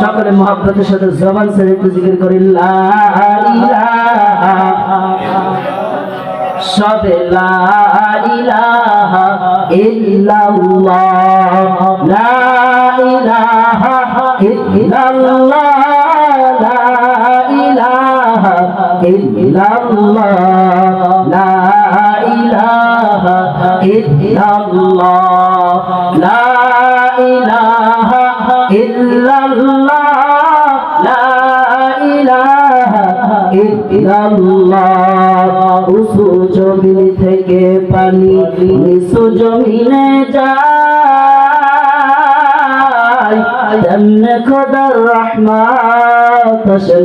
সকলে মহাব্বতের সাথে জবান ছেড়ে একটু জিকির করি সবে লা ইলাহা ইল্লাল্লাহ। উঁচু জমিন থেকে পানি নিচু জমিনে যায় তেমনে খোদার রহমত সে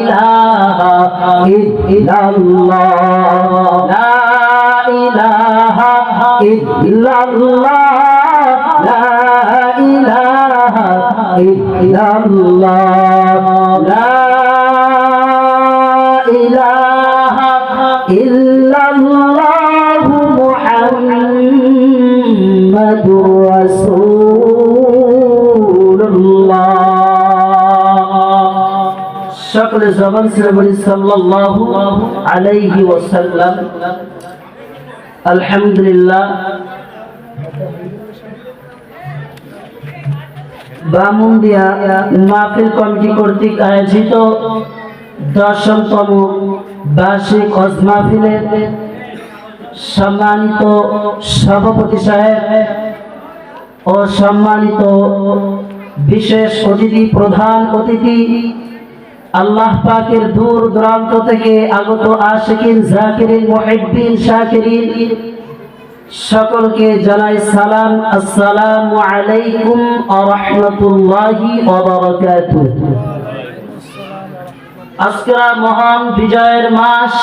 ইলাহা ইল্লাল্লাহ। ইল্লাল্লাহ। সকলে জবান ছেড়ে বলি, সাল্লাল্লাহু আলাইহি ওয়াসাল্লাম। আলহামদুলিল্লাহ। বামুন্দিয়া মাহফিল কমিটি কর্তৃক আয়োজিত দশমতম বার্ষিক হজ সম্মানিত সভাপতি সাহেব ও সম্মানিত বিশেষ অতিথি, প্রধান অতিথি আল্লাহ পাকের দূর দূরান্ত থেকে আগত আশিকিন, জাকিরিন মুহিব্বিন শাকিরিন সকলকে জানাই সালাম। আসসালামু আলাইকুম ওয়া রাহমাতুল্লাহি ওয়া বারাকাতুহু আজকে মহান বিজয়ের মাস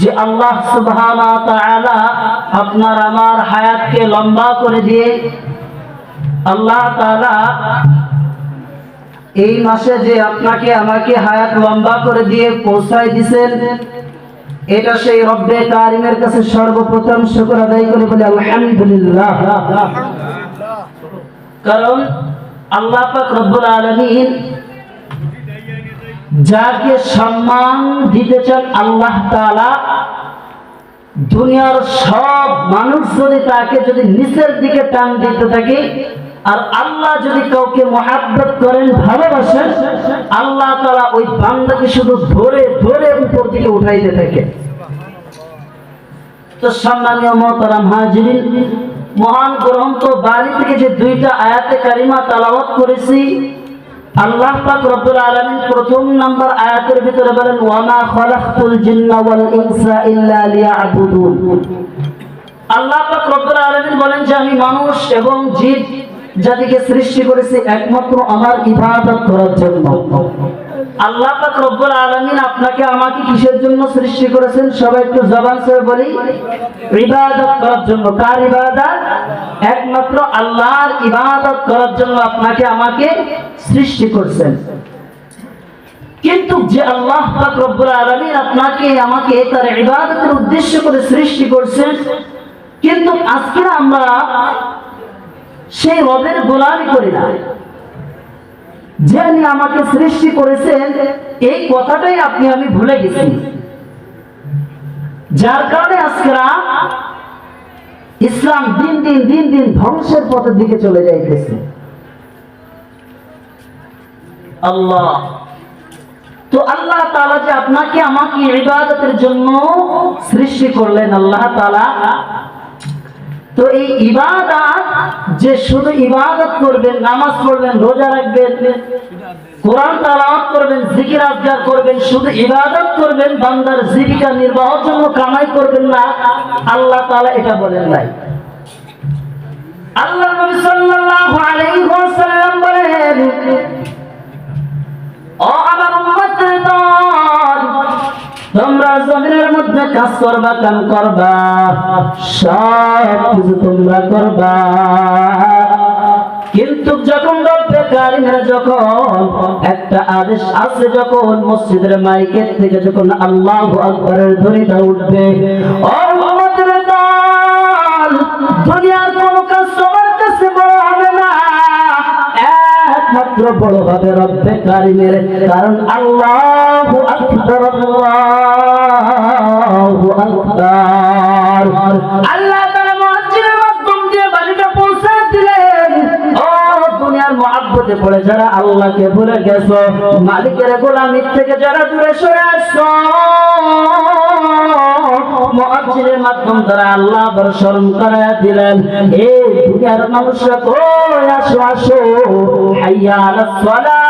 যে আল্লাহ সুবহানাহু ওয়া তাআলা আপনার আমার হায়াতকে লম্বা করে দিয়ে আল্লাহ তাআলা এই মাসে যে আপনাকে আমাকে হায়াত লম্বা করে দিয়ে পৌঁছায় দিছেন, এটা সেই রব্বে কারিমের কাছে সর্বপ্রথম শুকর আদায় করে বলে আলহামদুলিল্লাহ। কারণ আল্লাহ পাক রব্বুল আলামিন যাকে সম্মান দিতে চান আল্লাহ তাআলা, দুনিয়ার সব মানুষ যদি তাকে যদি নিচের দিকে টান দিতে থাকে আর আল্লাহ যদি কাউকে মহাব্বত করেন, ভালোবাসেন, আল্লাহ তারা ওই বান্দাকে শুধু ধরে ধরে উপর দিকে উঠাইতে থাকে। তো সম্মানীয় মহান গ্রন্থ বাড়ি থেকে যে দুইটা আয়াতে কারিমা তালাওয়াত করেছি, আল্লাহ পাক রব্বুল আলামিন প্রথম নাম্বার আয়াতের ভিতরে বলেন জিন্না ওয়াল ইনসা ইল্লা লিয়াবুদুন। আল্লাহ পাক রব্বুল আলামিন বলেন যে, আমি মানুষ এবং জীব জাতিকে সৃষ্টি করেছি একমাত্র আমার ইবাদত করার জন্য। আল্লাহ পাক রব্বুল আলামিন আপনাকে আমাকে কিসের জন্য সৃষ্টি করেছেন? সবাই একটু জবান করে বলি। ইবাদত করার জন্য। কার ইবাদত? একমাত্র আল্লাহর ইবাদত করার জন্য আপনাকে আমাকে সৃষ্টি করেছেন। কিন্তু যে আল্লাহ পাক রব্বুল আলামিন আপনাকে আমাকে তার ইবাদতের উদ্দেশ্য করে সৃষ্টি করছেন, কিন্তু আজকে আমরা সেই রবের গোলামি করি না। যিনি আমাকে সৃষ্টি করেছেন, এই কথাটাই আপনি, আমি ভুলে গেছি। যার কারণে আজকেরা ইসলাম দিন দিন দিন দিন ধ্বংসের পথের দিকে চলে যাইতেছে। আল্লাহ। তো আল্লাহ তালা যে আপনাকে আমাকে ইবাদতের জন্য সৃষ্টি করলেন, আল্লাহ তাআলা। তো এই ইবাদত যে শুধু ইবাদত করবেন, নামাজ পড়বেন, রোজা রাখবেন, কোরআন তালাওয়াত করবেন, জিকির আবদার করবেন, শুধু ইবাদত করবেন, বান্দার জীবিকা নির্বাহের জন্য কামাই করবেন না, আল্লাহ তাআলা এটা বলেন নাই। আল্লাহ নবী সাল্লাল্লাহু আলাইহি ওয়াসাল্লাম বলেন তোমরা জমিনের মধ্যে কাজ করবা, কাম করবা, সব কিছু তোমরা করবা। কিন্তু যখন যখন একটা আদেশ যখন মসজিদের থেকে যখন আল্লাহু উঠবে দুনিয়ার বড় হবে রব্বে কারিমের, কারণ আল্লাহু আকবার আল্লাহু আকবার। আল্লাহ তাআলা মুআজ্জিনের মাধ্যম দিয়ে বাড়িটা পৌঁছে দিলেন। ও দুনিয়ার মহাব্বতে পড়ে যারা আল্লাহকে ভুলে গেছো, মালিকের গোলামির থেকে যারা দূরে সরে আসছো মুআজ্জিনের মাধ্যম দ্বারা আল্লাহ আবার স্মরণ করায় দিলেন এই দুনিয়ার মানুষরা কই আসো আসো? হাইয়া আলাস সালাম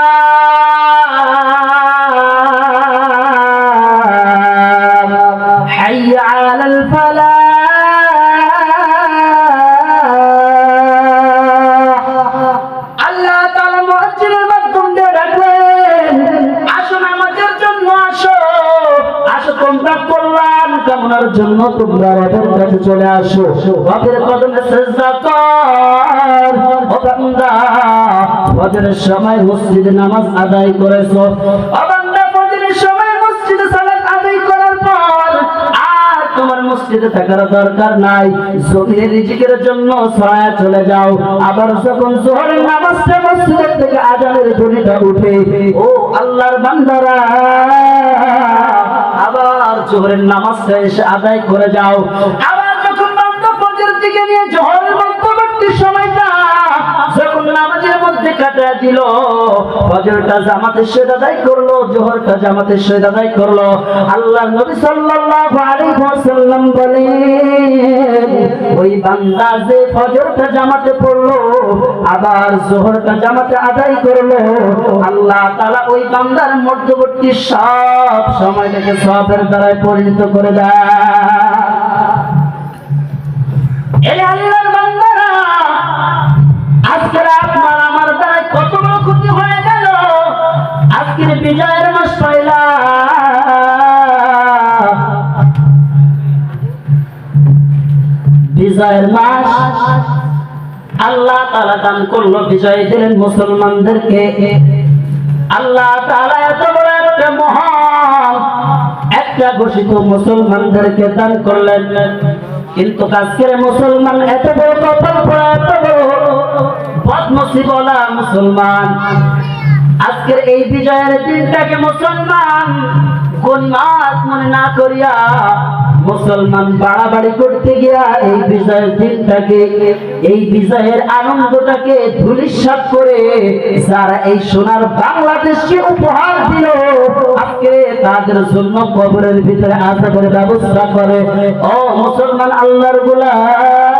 কামনার জন্য তোমরা রবের কাছে চলে আসো। রবের কদমে সেজদা কর। ও বান্দা সময় মসজিদে নামাজ আদায় করেছ। ও বান্দা সময় মসজিদে সালাত আদায় করার পর আর তোমার মসজিদে থাকার দরকার নাই। জমিনের রিজিকের জন্য ছড়ায় চলে যাও। আবার যখন জোহরের নামাজটা থেকে আজানের ধ্বনিটা উঠে, ও আল্লাহর বান্দারা আবার জোহরের নামাজ শেষ আদায় করে যাও। আবার যখন বান্ধব দিকে নিয়ে জোহরের মধ্যবর্তী সময়টা মধ্যে দিল। ফজরটা জামাতের আদায় করল জোহরটা জামাতের আদায় করল। আল্লাহ নবী সাল্লাল্লাহু আলাইহি ওয়াসাল্লাম ওই বান্দা যে ফজরটা জামাতে পড়ল, আবার জোহরটা জামাতে আদায় করল, আল্লাহ তাআলা ওই বান্দার মধ্যবর্তী সব সময়টাকে সবের দ্বারায় পরিণত করে দেয়। বিজয়ের মাস পয়লা বিজয়ের মাস আল্লাহ তাআলা দান করল, বিজয় দিলেন মুসলমানদেরকে। আল্লাহ তাআলা এত বড় একটা মহান, একটা ঘোষিত মুসলমানদেরকে দান করলেন। কিন্তু আজকের মুসলমান এত বড় কপাল পড়া, এত বড় বদনসিব বলা মুসলমান। আজকের এই বিজয়ের দিনটাকে মুসলমান গণিমাত মনে না করিয়া মুসলমান বাড়াবাড়ি করতে গিয়া এই বিজয়ের দিনটাকে, এই বিজয়ের আনন্দটাকে ধুলিসাৎ করে যারা এই সোনার বাংলাদেশকে উপহার দিল, আজকে তাদের জন্য কবরের ভিতরে আশা করে ব্যবস্থা করে। ও মুসলমান আল্লাহর গোলাম!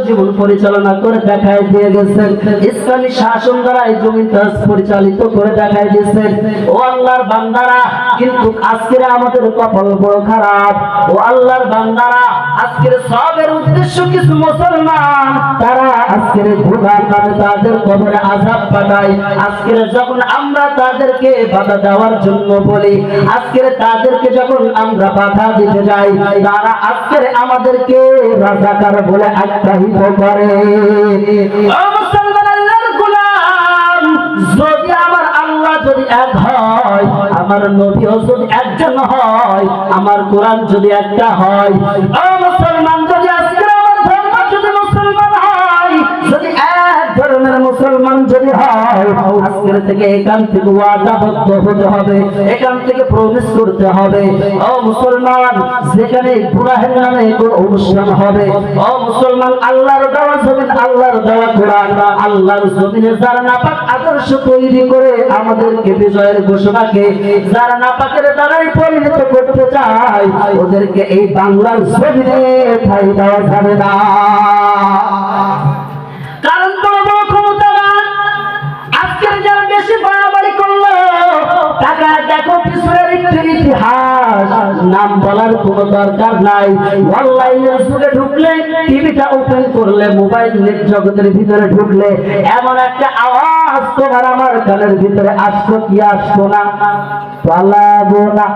জীবন পরিচালনা করে দেখায় দিয়ে গেছেন ইসলামী শাসন দ্বারা এই জমিটা পরিচালিত করে দেখায় দিয়েছেন। ও আল্লাহর বান্দারা, কিন্তু আজকের আমাদের কপাল বড় খারাপ। ও আল্লাহর বান্দারা, আজকের সবের উদ্দেশ্য কিছু মুসলমান, তারা আজকের ভোগার নামে তাদের কবরে আজাব পাঠায়। আজকের যখন আমরা তাদেরকে বাধা দেওয়ার জন্য বলি, আজকের তাদেরকে যখন আমরা বাধা দিতে যাই, তারা আজকের আমাদেরকে রাজাকার বলে আখ্যায়িত গোলাম, যদি আমার আল্লাহ যদি এক হয়, আমার নবীও যদি একজন হয়, আমার কোরআন যদি একটা হয় মুসলমান যদি থেকে এখান থেকে ওয়াদাবদ্ধ হতে হবে, এখান থেকে প্রবেশ করতে হবে। ও মুসলমান, যেখানে গুনাহের নামে কোনো অনুষ্ঠান হবে, ও মুসলমান, আল্লাহর দেওয়া জমিন, আল্লাহর দেওয়া কোরআন, আল্লাহর জমিনে যারা নাপাক আদর্শ তৈরি করে আমাদেরকে বিজয়ের ঘোষণাকে, যারা নাপাকের দ্বারাই পরিণত করতে চায়, ওদেরকে এই বাংলার জমিনে ঠাই দেওয়া যাবে না। নাম বলার কোনো দরকার নাই। অনলাইনে সুরে ঢুকলে টিভিটা ওপেন করলে মোবাইল নেট জগতের ভিতরে ঢুকলে, এমন একটা আওয়াজ তোমার আমার কানের ভিতরে আসতো কি আসতো না? পালাবো না।